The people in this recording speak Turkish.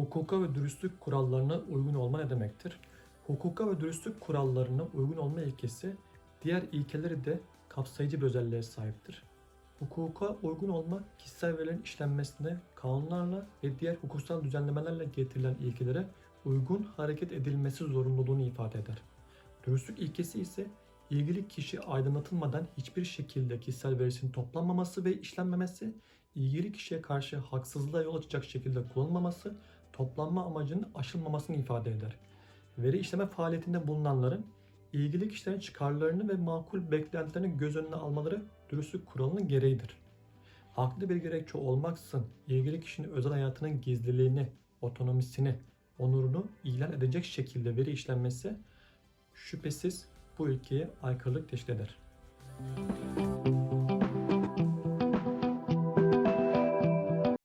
Hukuka ve dürüstlük kurallarına uygun olma ne demektir? Hukuka ve dürüstlük kurallarına uygun olma ilkesi diğer ilkeleri de kapsayıcı bir özelliğe sahiptir. Hukuka uygun olma, kişisel verilerin işlenmesine kanunlarla ve diğer hukuksal düzenlemelerle getirilen ilkelere uygun hareket edilmesi zorunluluğunu ifade eder. Dürüstlük ilkesi ise ilgili kişi aydınlatılmadan hiçbir şekilde kişisel verisinin toplanmaması ve işlenmemesi, ilgili kişiye karşı haksızlığa yol açacak şekilde kullanılmaması, toplanma amacının aşılmamasını ifade eder. Veri işleme faaliyetinde bulunanların ilgili kişilerin çıkarlarını ve makul beklentilerini göz önüne almaları dürüstlük kuralının gereğidir. Haklı bir gerekçe olmaksızın ilgili kişinin özel hayatının gizliliğini, otonomisini, onurunu ilan edecek şekilde veri işlenmesi şüphesiz bu ilkeye aykırılık teşkil eder.